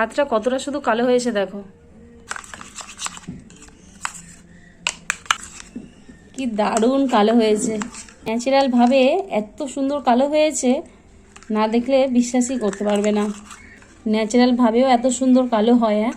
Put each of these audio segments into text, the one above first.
হাতটা কতটা শুধু কালো হয়েছে দেখো। কি দারুণ কালো হয়েছে। ন্যাচারালভাবে এত সুন্দর কালো হয়েছে, না দেখলে বিশ্বাসই করতে পারবে না। ন্যাচারালভাবেও এত সুন্দর কালো হয় হ্যাঁ?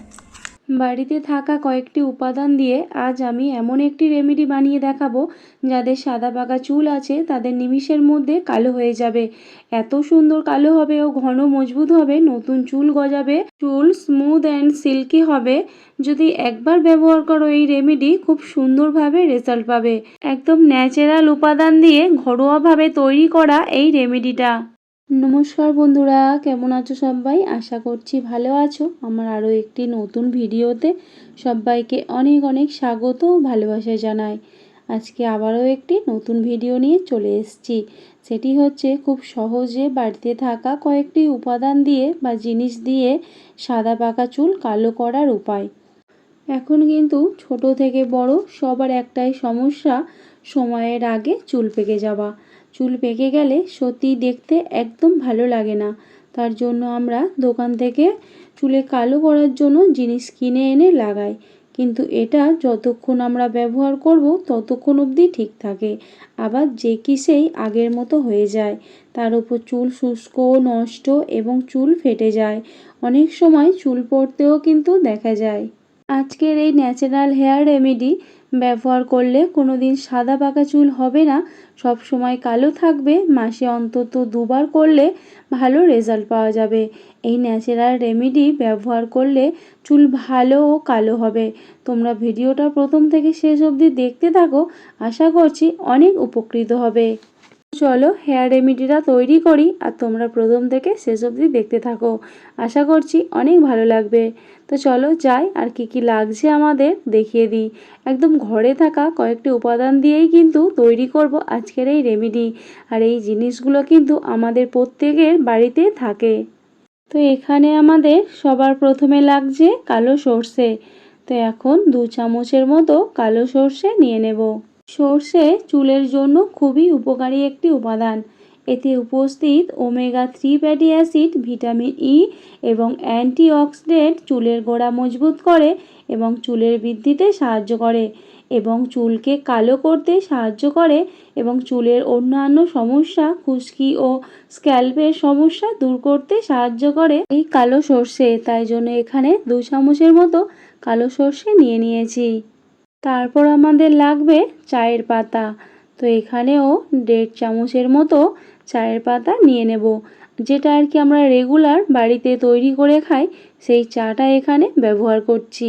বাড়িতে থাকা কয়েকটি উপাদান দিয়ে আজ আমি এমন একটি রেমেডি বানিয়ে দেখাবো যাদের সাদা পাকা চুল আছে তাদের নিমিষের মধ্যে কালো হয়ে যাবে। এত সুন্দর কালো হবে ও ঘন মজবুত হবে, নতুন চুল গজাবে, চুল স্মুথ অ্যান্ড সিল্কি হবে। যদি একবার ব্যবহার করো এই রেমেডি, খুব সুন্দরভাবে রেজাল্ট পাবে। একদম ন্যাচারাল উপাদান দিয়ে ঘরোয়াভাবে তৈরি করা এই রেমেডিটা। নমস্কার বন্ধুরা, কেমন আছো সবাই? আশা করছি ভালো আছো। আমার আরও একটি নতুন ভিডিওতে সবাইকে অনেক অনেক স্বাগত ভালোবাসা জানাই। আজকে আবারও একটি নতুন ভিডিও নিয়ে চলে এসেছি। সেটি হচ্ছে, খুব সহজে বাড়িতে থাকা কয়েকটি উপাদান দিয়ে বা জিনিস দিয়ে সাদা পাকা চুল কালো করার উপায়। এখন কিন্তু ছোট থেকে বড় সবার একটাই সমস্যা, সময়ের আগে চুল পেকে যাওয়া। চুল পেকে গেলে সত্যি দেখতে একদম ভালো লাগে না। তার জন্য আমরা দোকান থেকে চুলে কালো করার জন্য জিনিস কিনে এনে লাগাই। কিন্তু এটা যতক্ষণ আমরা ব্যবহার করব ততক্ষণ অবধি ঠিক থাকে। আবার যে কি সেই আগের মতো হয়ে যায়। তার উপর চুল শুষ্ক, নষ্ট এবং চুল ফেটে যায়। অনেক সময় চুল পড়তেও কিন্তু দেখা যায়। আজকের এই ন্যাচারাল হেয়ার রেমেডি ব্যবহার করলে কোনো দিন সাদা পাকা চুল হবে না। সব সময় কালো থাকবে। মাসে অন্তত দুবার করলে ভালো রেজাল্ট পাওয়া যাবে। এই ন্যাচারাল রেমেডি ব্যবহার করলে চুল ভালো ও কালো হবে। তোমরা ভিডিওটা প্রথম থেকে শেষ অবধি দেখতে থাকো। আশা করছি অনেক উপকৃত হবে। চলো হেয়ার রেমিডিটা তৈরি করি আর তোমরা প্রথম থেকে শেষ অবধি দেখতে থাকো। আশা করছি অনেক ভালো লাগবে। তো চলো যাই আর কি কি লাগছে আমাদের দেখিয়ে দিই। একদম ঘরে থাকা কয়েকটি উপাদান দিয়েই কিন্তু তৈরি করব আজকের এই রেমিডি আর এই জিনিসগুলো কিন্তু আমাদের প্রত্যেকের বাড়িতে থাকে। তো এখানে আমাদের সবার প্রথমে লাগছে কালো সর্ষে। তো এখন দু চামচের মতো কালো সর্ষে নিয়ে নেব। সর্ষে চুলের জন্য খুবই উপকারী একটি উপাদান। এতে উপস্থিত omega three fatty acid vitamin E এবং অ্যান্টিঅক্সিডেন্ট চুলের গোড়া মজবুত করে এবং চুলের বৃদ্ধিতে সাহায্য করে এবং চুলকে কালো করতে সাহায্য করে এবং চুলের অন্যান্য সমস্যা, খুশকি ও স্ক্যাল্পের সমস্যা দূর করতে সাহায্য করে এই কালো সর্ষে। তাই জন্য এখানে দু চামচের মতো কালো সর্ষে নিয়ে নিয়েছি। তারপর আমাদের লাগবে চায়ের পাতা। তো এখানেও দেড় চামচের মতো চায়ের পাতা নিয়ে নেব। যেটা আর কি আমরা রেগুলার বাড়িতে তৈরি করে খাই, সেই চাটা এখানে ব্যবহার করছি।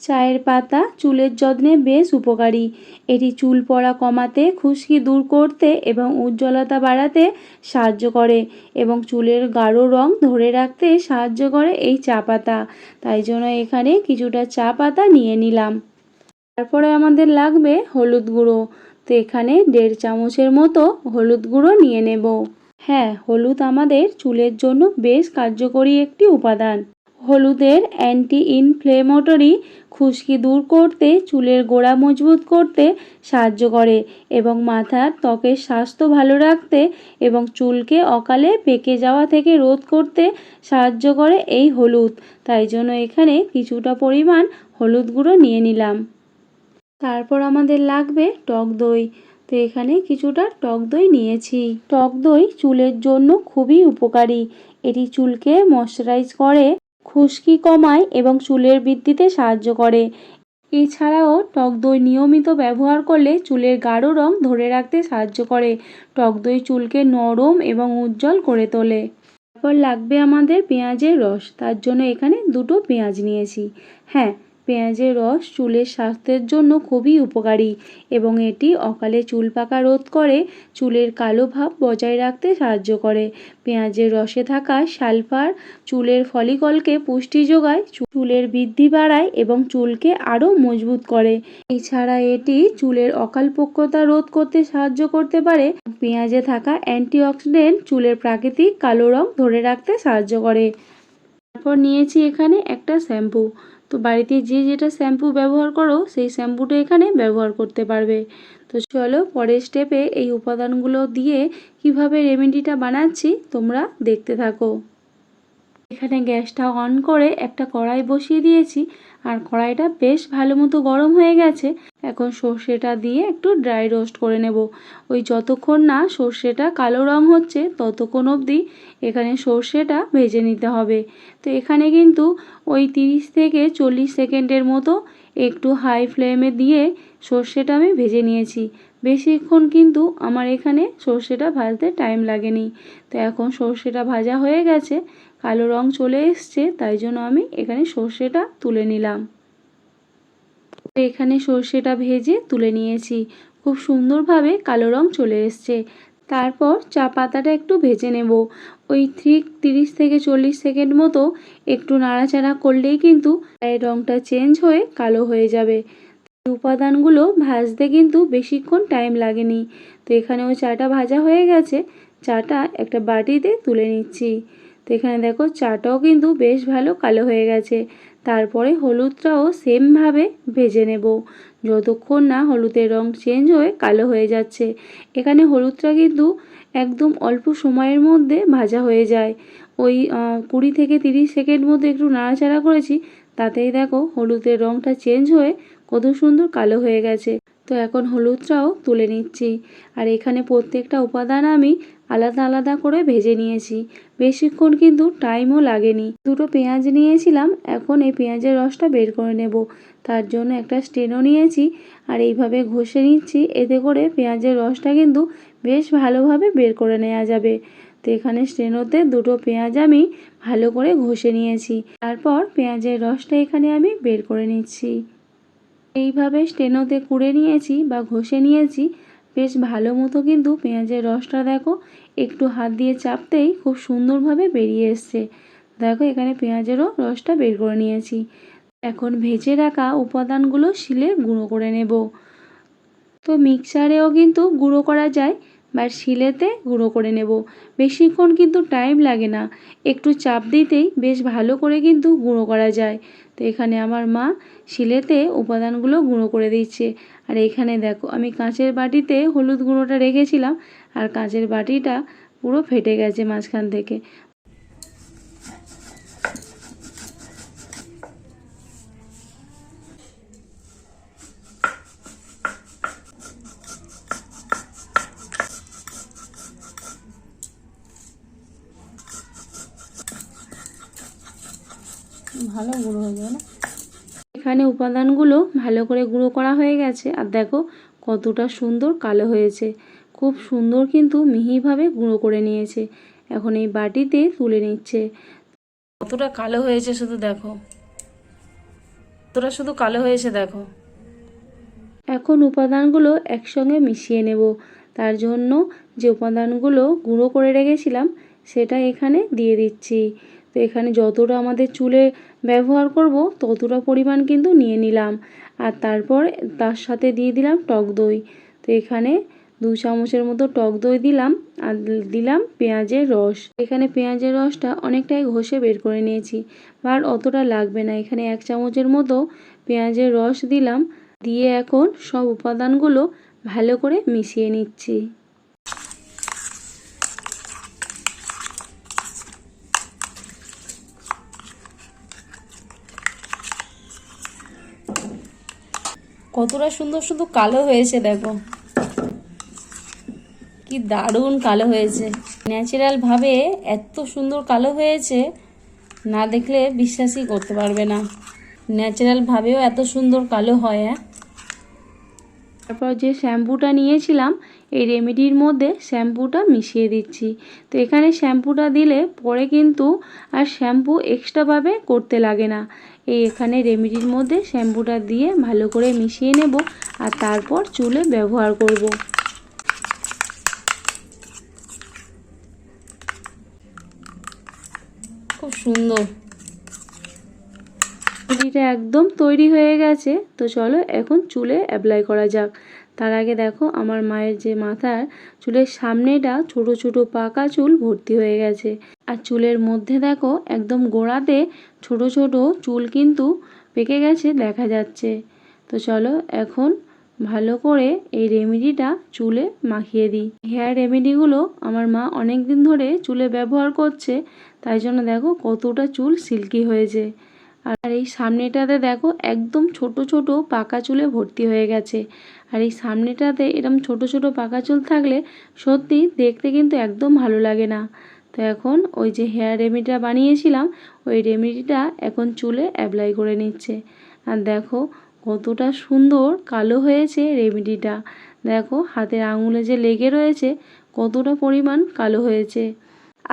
চায়ের পাতা চুলের যত্নে বেশ উপকারী। এটি চুল পড়া কমাতে, খুশকি দূর করতে এবং উজ্জ্বলতা বাড়াতে সাহায্য করে এবং চুলের গাঢ় রং ধরে রাখতে সাহায্য করে এই চা পাতা। তাই জন্য এখানে কিছুটা চা পাতা নিয়ে নিলাম। তারপরে আমাদের লাগবে হলুদ গুঁড়ো। তো এখানে দেড় চামচের মতো হলুদ গুঁড়ো নিয়ে নেব। হ্যাঁ হলুদ আমাদের চুলের জন্য বেশ কার্যকরী একটি উপাদান। হলুদের অ্যান্টি ইনফ্লেমেটরি খুশকি দূর করতে, চুলের গোড়া মজবুত করতে সাহায্য করে এবং মাথার ত্বকের স্বাস্থ্য ভালো রাখতে এবং চুলকে অকালে পেকে যাওয়া থেকে রোধ করতে সাহায্য করে এই হলুদ। তাই জন্য এখানে কিছুটা পরিমাণ হলুদ গুঁড়ো নিয়ে নিলাম। তারপর আমাদের লাগবে টক দই। তো এখানে কিছুটা টক দই নিয়েছি। টক দই চুলের জন্য খুবই উপকারী। এটি চুলকে ময়শ্চারাইজ করে, খুশকি কমায় এবং চুলের বৃদ্ধিতে সাহায্য করে। এছাড়াও টক দই নিয়মিত ব্যবহার করলে চুলের গাঢ় রং ধরে রাখতে সাহায্য করে। টক দই চুলকে নরম এবং উজ্জ্বল করে তোলে। তারপর লাগবে আমাদের পেঁয়াজের রস। তার জন্য এখানে দুটো পেঁয়াজ নিয়েছি। হ্যাঁ পেঁয়াজের রস চুলের স্বাস্থ্যের জন্য খুবই উপকারী এবং এটি অকালে চুল পাকা রোধ করে চুলের কালো ভাব বজায় রাখতে সাহায্য করে। পেঁয়াজের রসে থাকা সালফার চুলের ফলিকলকে পুষ্টি যোগায়, চুলের বৃদ্ধি বাড়ায় এবং চুলকে আরও মজবুত করে। এছাড়া এটি চুলের অকালপক্কতা রোধ করতে সাহায্য করতে পারে। পেঁয়াজে থাকা অ্যান্টিঅক্সিডেন্ট চুলের প্রাকৃতিক কালো রং ধরে রাখতে সাহায্য করে। তারপর নিয়েছি এখানে একটা শ্যাম্পু। তো বাড়িতে যে যেটা শ্যাম্পু ব্যবহার করো, সেই শ্যাম্পুটা এখানে ব্যবহার করতে পারবে। তো চলো পরের স্টেপে এই উপাদানগুলো দিয়ে কীভাবে রেমেডিটা বানাচ্ছি, তোমরা দেখতে থাকো। এখানে গ্যাসটা অন করে একটা কড়াই বসিয়ে দিয়েছি। আর কড়াইটা বেশ ভালো মতো গরম হয়ে গেছে। এখন সর্ষেটা দিয়ে একটু ড্রাই রোস্ট করে নেব। ওই যতক্ষণ না সর্ষেটা কালো রং হচ্ছে, ততক্ষণ অবধি এখানে সর্ষেটা ভেজে নিতে হবে। তো এখানে কিন্তু ওই তিরিশ থেকে চল্লিশ সেকেন্ডের মতো একটু হাই ফ্লেমে দিয়ে সর্ষেটা আমি ভেজে নিয়েছি। বেশিক্ষণ কিন্তু আমার এখানে সর্ষেটা ভাজতে টাইম লাগেনি। তো এখন সর্ষেটা ভাজা হয়ে গেছে। কালো রং চলে এসছে, তাই জন্য আমি এখানে সর্ষেটা তুলে নিলাম। এখানে সর্ষেটা ভেজে তুলে নিয়েছি। খুব সুন্দরভাবে কালো রং চলে এসছে। তারপর চা পাতাটা একটু ভেজে নেব। ওই ঠিক তিরিশ থেকে চল্লিশ সেকেন্ড মতো একটু নাড়াচাড়া করলেই কিন্তু এর রংটা চেঞ্জ হয়ে কালো হয়ে যাবে। উপাদানগুলো ভাজতে কিন্তু বেশিক্ষণ টাইম লাগেনি। তো এখানে এখানেও চাটা ভাজা হয়ে গেছে। চাটা একটা বাটিতে তুলে নিচ্ছি। তো এখানে দেখো চাটাও কিন্তু বেশ ভালো কালো হয়ে গেছে। তারপরে হলুদটাও সেমভাবে ভেজে নেব। যতক্ষণ না হলুদের রং চেঞ্জ হয়ে কালো হয়ে যাচ্ছে। এখানে হলুদটা কিন্তু একদম অল্প সময়ের মধ্যে ভাজা হয়ে যায়। ওই কুড়ি থেকে তিরিশ সেকেন্ড মধ্যে একটু নাড়াচাড়া করেছি, তাতেই দেখো হলুদের রংটা চেঞ্জ হয়ে কত সুন্দর কালো হয়ে গেছে। তো এখন হলুদটাও তুলে নিচ্ছি। আর এখানে প্রত্যেকটা উপাদান আমি আলাদা আলাদা করে ভেজে নিয়েছি। বেশিক্ষণ কিন্তু টাইমও লাগেনি। দুটো পেঁয়াজ নিয়েছিলাম, এখন এই পেঁয়াজের রসটা বের করে নেব। তার জন্য একটা স্টেনও নিয়েছি আর এইভাবে ঘষে নিচ্ছি। এতে করে পেঁয়াজের রসটা কিন্তু বেশ ভালোভাবে বের করে নেওয়া যাবে। তো এখানে স্টেনোতে দুটো পেঁয়াজ আমি ভালো করে ঘষে নিয়েছি। তারপর পেঁয়াজের রসটা এখানে আমি বের করে নিচ্ছি। এইভাবে স্টেনোতে কুড়ে নিয়েছি বা ঘষে নিয়েছি। বেশ ভালো মতো কিন্তু পেঁয়াজের রসটা দেখো, একটু হাত দিয়ে চাপতেই খুব সুন্দরভাবে বেরিয়ে এসছে। দেখো এখানে পেঁয়াজেরও রসটা বের করে নিয়েছি। এখন ভেজে রাখা উপাদানগুলো শিলে গুঁড়ো করে নেব। তো মিক্সারেও কিন্তু গুঁড়ো করা যায় বা শিলেতে গুঁড়ো করে নেব। বেশিক্ষণ কিন্তু টাইম লাগে না। একটু চাপ দিতেই বেশ ভালো করে কিন্তু গুঁড়ো করা যায়। তো এখানে আমার মা শিলেতে উপাদানগুলো গুঁড়ো করে দিচ্ছে। আর এখানে দেখো, আমি কাঁচের বাটিতে হলুদ গুঁড়োটা রেখেছিলাম, আর কাঁচের বাটিটা পুরো ফেটে গেছে মাঝখান থেকে। ভালো গুঁড়ো হয়ে যাবে না? এখানে উপাদানগুলো ভালো করে গুঁড়ো করা হয়ে গেছে। আর দেখো কতটা সুন্দর কালো হয়েছে। খুব সুন্দর কিন্তু মিহিভাবে গুঁড়ো করে নিয়েছে। এখন এই বাটিতে তুলে নিচ্ছে। কতটা কালো হয়েছে শুধু দেখো। কতটা শুধু কালো হয়েছে দেখো। এখন উপাদানগুলো একসঙ্গে মিশিয়ে নেব। তার জন্য যে উপাদানগুলো গুঁড়ো করে রেখেছিলাম, সেটা এখানে দিয়ে দিচ্ছি। এখানে যতটা আমাদের চুলে ব্যবহার করব, ততটা পরিমাণ কিন্তু নিয়ে নিলাম। আর তারপর তার সাথে দিয়ে দিলাম টক দই। তো এখানে দু চামচের মতো টক দই দিলাম আর দিলাম পেঁয়াজের রস। এখানে পেঁয়াজের রসটা অনেকটাই ঘষে বের করে নিয়েছি আর অতটা লাগবে না। এখানে এক চামচের মতো পেঁয়াজের রস দিলাম। দিয়ে এখন সব উপাদানগুলো ভালো করে মিশিয়ে নিচ্ছি। কতটা সুন্দর শুধু কালো হয়েছে, দেখো। কি দারুণ কালো হয়েছে। ন্যাচারাল ভাবে এত সুন্দর কালো হয়েছে, না দেখলে বিশ্বাসই করতে পারবে না। ন্যাচারাল ভাবেও এত সুন্দর কালো হয় হ্যাঁ। তারপর যে শ্যাম্পুটা নিয়েছিলাম, এই রেমেডির মধ্যে শ্যাম্পুটা মিশিয়ে দিচ্ছি। তো এখানে শ্যাম্পুটা দিলে পরে কিন্তু আর শ্যাম্পু এক্সট্রাভাবে করতে লাগে না। এই এখানে রেমেডির মধ্যে শ্যাম্পুটা দিয়ে ভালো করে মিশিয়ে নেব আর তারপর চুলে ব্যবহার করব। খুব সুন্দর। রেমেডিটা একদম তৈরি হয়ে গেছে। তো চলো এখন চুলে অ্যাপ্লাই করা যাক। তার আগে দেখো আমার মায়ের যে মাথার চুলের সামনেটা ছোট ছোট পাকা চুল ভর্তি হয়ে গেছে। আর চুলের মধ্যে দেখো একদম গোড়াতে ছোট ছোট চুল কিন্তু পেকে গেছে, দেখা যাচ্ছে। তো চলো এখন ভালো করে এই রেমেডিটা চুলে মাখিয়ে দিই। হেয়ার রেমেডিগুলো আমার মা অনেক দিন ধরে চুলে ব্যবহার করছে, তাই জন্য দেখো কতটা চুল সিল্কি হয়েছে। আর এই সামনেটাতে দেখো একদম ছোট ছোট পাকা চুলে ভর্তি হয়ে গেছে। আর এই সামনেটাতে এরকম ছোট ছোট পাকা চুল থাকলে সত্যি দেখতে কিন্তু একদম ভালো লাগে না। তো এখন ওই যে হেয়ার রেমেডিটা বানিয়েছিলাম, ওই রেমেডিটা এখন চুলে অ্যাপ্লাই করে নিচ্ছে। আর দেখো কতটা সুন্দর কালো হয়েছে রেমেডিটা দেখো হাতের আঙুলে যে লেগে রয়েছে কতটা পরিমাণ কালো হয়েছে।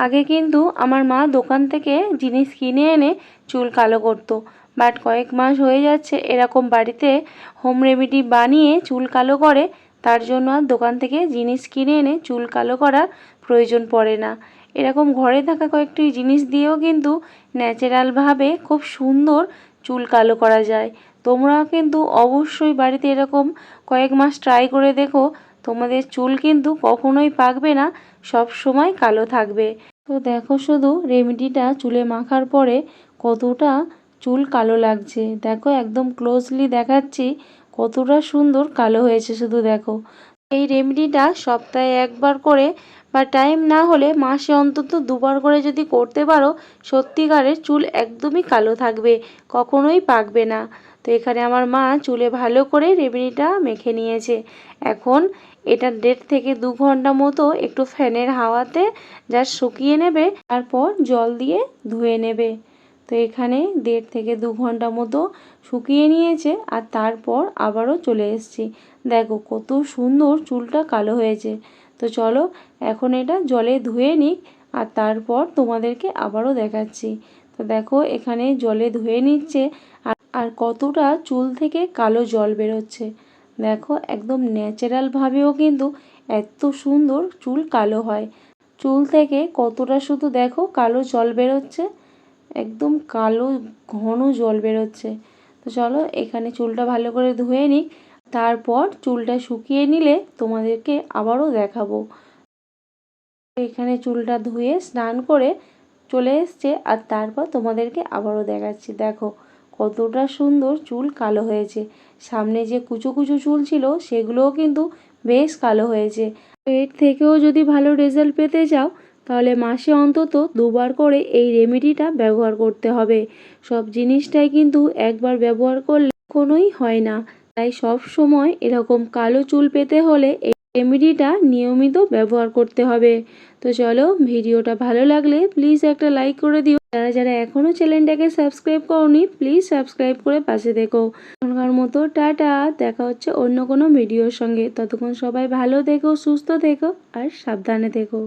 আগে কিন্তু আমার মা দোকান থেকে জিনিস কিনে এনে চুল কালো করতো বাট কয়েক মাস হয়ে যাচ্ছে এরকম বাড়িতে হোম রেমেডি বানিয়ে চুল কালো করে, তার জন্য আর দোকান থেকে জিনিস কিনে এনে চুল কালো করার প্রয়োজন পড়ে না। এরকম ঘরে থাকা কয়েকটি জিনিস দিয়েও কিন্তু ন্যাচারালভাবে খুব সুন্দর চুল কালো করা যায়। তোমরাও কিন্তু অবশ্যই বাড়িতে এরকম কয়েক মাস ট্রাই করে দেখো, তোমাদের চুল কিন্তু কখনোই পাকবে না, সব সময় কালো থাকবে। তো দেখো শুধু রেমেডিটা চুলে মাখার পরে কতটা চুল কালো লাগছে। দেখো একদম ক্লোজলি দেখাচ্ছি কতটা সুন্দর কালো হয়েছে শুধু দেখো। এই রেমেডিটা সপ্তাহে একবার করে বা টাইম না হলে মাসে অন্তত দুবার করে যদি করতে পারো, সত্যিকারের চুল একদমই কালো থাকবে, কখনোই পাকবে না। তো এখানে আমার মা চুলে ভালো করে রেমেডিটা মেখে নিয়েছে। এখন এটা দেড় থেকে দু ঘণ্টা মতো একটু ফ্যানের হাওয়াতে যা শুকিয়ে নেবে, তারপর জল দিয়ে ধুয়ে নেবে। তো এখানে দেড় থেকে দু ঘণ্টা মতো শুকিয়ে নিয়েছে আর তারপর আবারও চলে এসেছি। দেখো কত সুন্দর চুলটা কালো হয়েছে। তো চলো এখন এটা জলে ধুয়ে নিক আর তারপর তোমাদেরকে আবারও দেখাচ্ছি। তো দেখো এখানে জলে ধুয়ে নিচ্ছে আর আর কতটা চুল থেকে কালো জল বেরোচ্ছে। দেখো একদম ন্যাচারালভাবেও কিন্তু এত সুন্দর চুল কালো হয়। চুল থেকে কতটা শুধু দেখো কালো জল বেরোচ্ছে, একদম কালো ঘন জল বেরোচ্ছে। তো চলো এখানে চুলটা ভালো করে ধুয়ে নিই তারপর চুলটা শুকিয়ে নিলে তোমাদেরকে আবারও দেখাবো। এখানে চুলটা ধুয়ে স্নান করে চলে এসছে আর তারপর তোমাদেরকে আবারও দেখাচ্ছি। দেখো কতটা সুন্দর চুল কালো হয়েছে। সামনে যে কুচো কুচো চুল ছিল সেগুলোও কিন্তু বেশ কালো হয়েছে। এর থেকেও যদি ভালো রেজাল্ট পেতে চাও তাহলে মাসে অন্তত দুবার করে এই রেমেডিটা ব্যবহার করতে হবে। সব জিনিসটাই কিন্তু একবার ব্যবহার করলে কোনোই হয় না। তাই সব সময় এরকম কালো চুল পেতে হলে এই রেমেডিটা নিয়মিত ব্যবহার করতে হবে। তো চলো, ভিডিওটা ভালো লাগলে প্লিজ একটা লাইক করে দিও। যারা যারা এখনও চ্যানেলটাকে সাবস্ক্রাইব করনি প্লিজ সাবস্ক্রাইব করে পাশে দেখো। এখনকার মতো টাটা, দেখা হচ্ছে অন্য কোনো ভিডিওর সঙ্গে। ততক্ষণ সবাই ভালো থেকো, সুস্থ থেকো, আর সাবধানে থেকো।